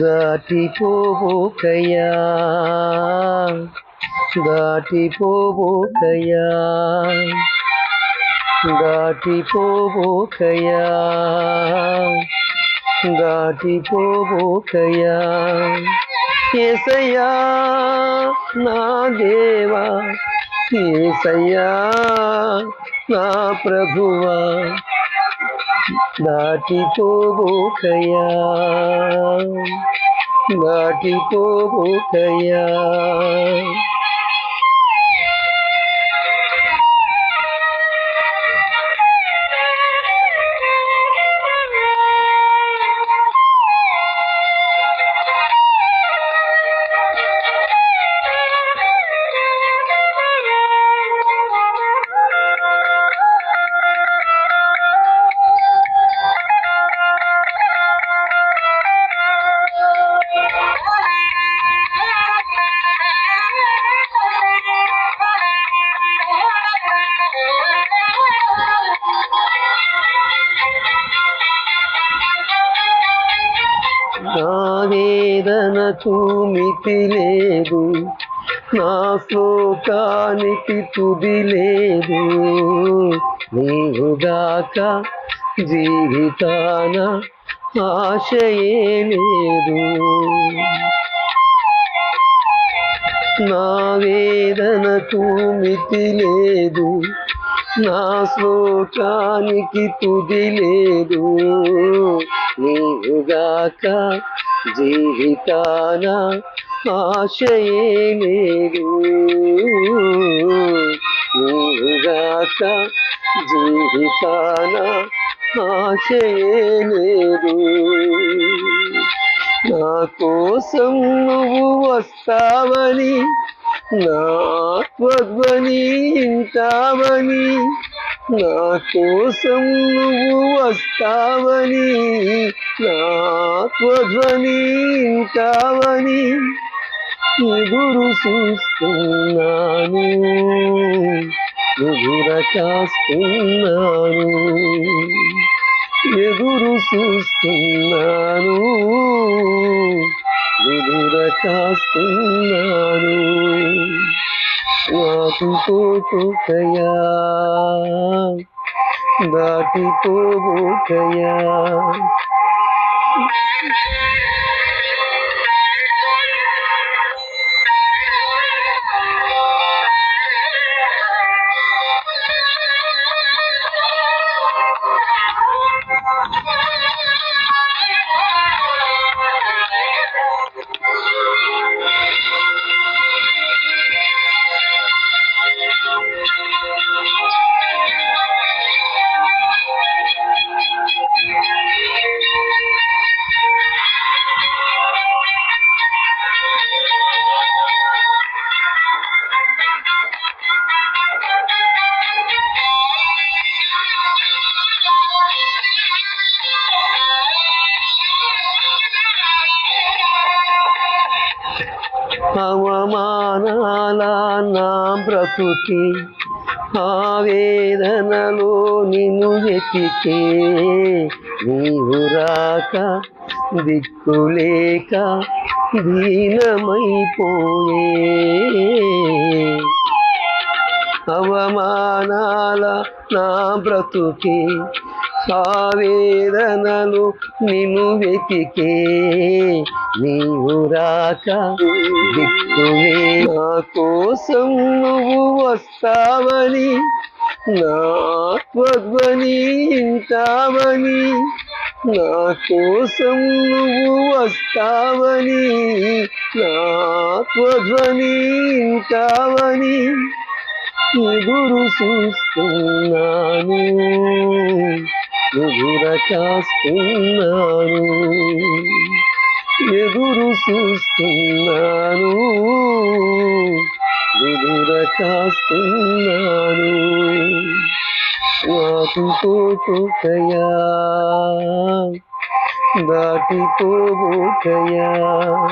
దాటిపోబోకయ్యా దాటిపోబోకయ్యా దాటిపోబోకయ్యా దాటిపోబోకయ్యా ఏసయ్యా నా దేవా ఏసయ్యా నా ప్రభువా దాటిపోబోకయా దాటిపోబోకయా చూమితి లేదు. నా శ్లోకానికి తుది లేదు. నీవుగాక జీవితాన ఆశయే లేదు. నా వేదనకు మితి లేదు. నా శోకానికి తుది లేదు. నీవుగాక జీవితాన ఆశయే లేదు నీవుగాక జీవితాన ఆశయే లేదు నా కోసం నువ్వు వస్తావని నా ఇంటావని నా కోసం నువ్వు వస్తావని నా ఇంటావని ఎదురు చూస్తున్నాను ఎదుర కాస్తున్నాను ఎదురు చూస్తున్నాను. ఎదుర కాస్తున్నాను నాకు పోటుకయా దాటిపోబోకయా అవమానాల నా బ్రతుకి ఆవేదనలో నిన్ను వెతికే. నీవు రాక దిక్కులేక దీనమైపోయే. అవమానాల నా బ్రతుకే ఆవేదనలు నిన్ను వెతికే. నీవు రాక దిక్కునే నా కోసం నువ్వు వస్తావని నా ఆత్మధ్వని వింటావని నా కోసం నువ్వు వస్తావని నా ఆత్మధ్వని వింటావని ఎదురు చూస్తున్నాను. ఎదుర కాస్తున్నాను ఎదురు చూస్తున్నాను ఎదుర కాస్తున్నాను నాకు పోటుకయా దాటిపోబోకయా